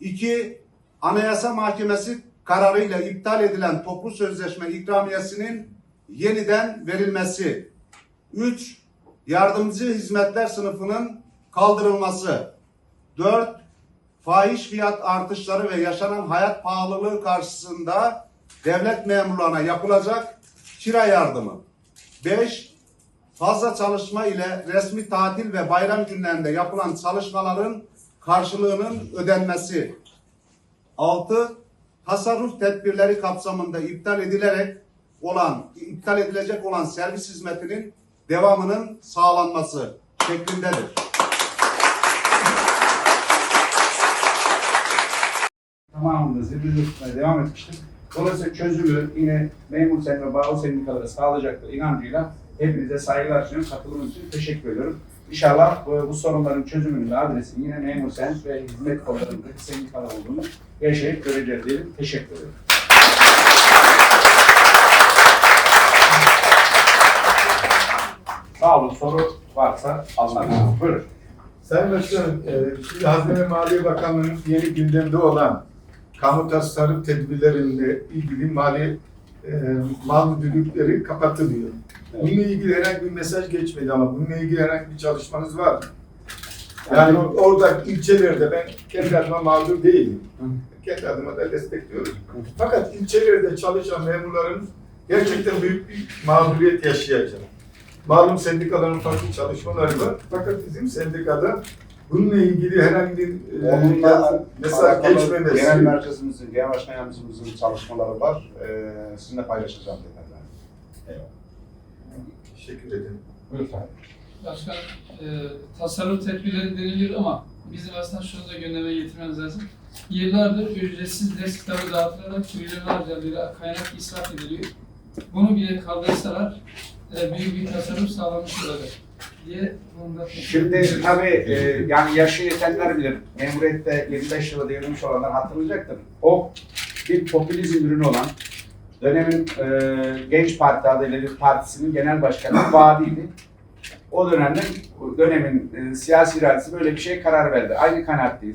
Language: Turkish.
2. Anayasa Mahkemesi kararıyla iptal edilen toplu sözleşme ikramiyesinin yeniden verilmesi. 3. Yardımcı hizmetler sınıfının kaldırılması. 4. Fahiş fiyat artışları ve yaşanan hayat pahalılığı karşısında devlet memurlarına yapılacak kira yardımı. 5. Fazla çalışma ile resmi tatil ve bayram günlerinde yapılan çalışmaların karşılığının ödenmesi. 6. Tasarruf tedbirleri kapsamında iptal edilerek olan iptal edilecek olan servis hizmetinin devamının sağlanması şeklindedir. tamamında zirvede tutmaya devam etmiştik. Dolayısıyla çözümü yine memur sen ve bağlı sendikalara sağlayacaktır inancıyla hepinize saygılar sunuyorum. Katılımınız için teşekkür ediyorum. İnşallah bu, bu sorunların çözümünün de adresi yine memur sen ve hizmet kollarındaki sendikalar olduğunu yaşayıp göreceğiz diyelim. Teşekkür ederim. Sağ olun. Soru varsa anlatın. Buyurun. Sayın Başkanım, e, şimdi Hazine ve Maliye Bakanlığı'nın yeni gündemde olan kamu tasarruf tedbirleriyle ilgili mali e, mal müdürlükleri kapatılıyor. Bununla ilgili herhangi bir mesaj geçmedi ama bununla ilgili herhangi bir çalışmanız var mı? Yani orada ilçelerde ben kendi adıma mağdur değilim. Kendi adıma da destekliyorum. Fakat ilçelerde çalışan memurların gerçekten büyük bir mağduriyet yaşayacak. Malum sendikaların farklı çalışmaları var. Fakat bizim sendikada bununla ilgili herhangi bir e, Onunla mesaj alakalı geçmemesi. Genel merkezimizin, genel başkan yardımcımızın çalışmaları var. Ee, sizinle paylaşacağım detayları. Eyvallah. Teşekkür ederim. Buyurun. Başkan, e, tasarruf tedbirleri deniliyor ama bizim aslında şunu da gündeme getirmemiz lazım. Yıllardır ücretsiz ders kitabı dağıtılarak milyonlarca lira kaynak israf ediliyor. Bunu bile kaldırsalar e, büyük bir tasarruf sağlanmış olacak diye Şimdi tabii e, yani yaşı yetenler bilir. Memuriyette 25 yılı devirmiş olanlar hatırlayacaktır. O bir popülizm ürünü olan dönemin e, Genç Parti adıyla bir partisinin genel başkanı vaadiydi. O dönemde dönemin e, siyasi iradesi böyle bir şeye karar verdi. Aynı kanaatteyiz.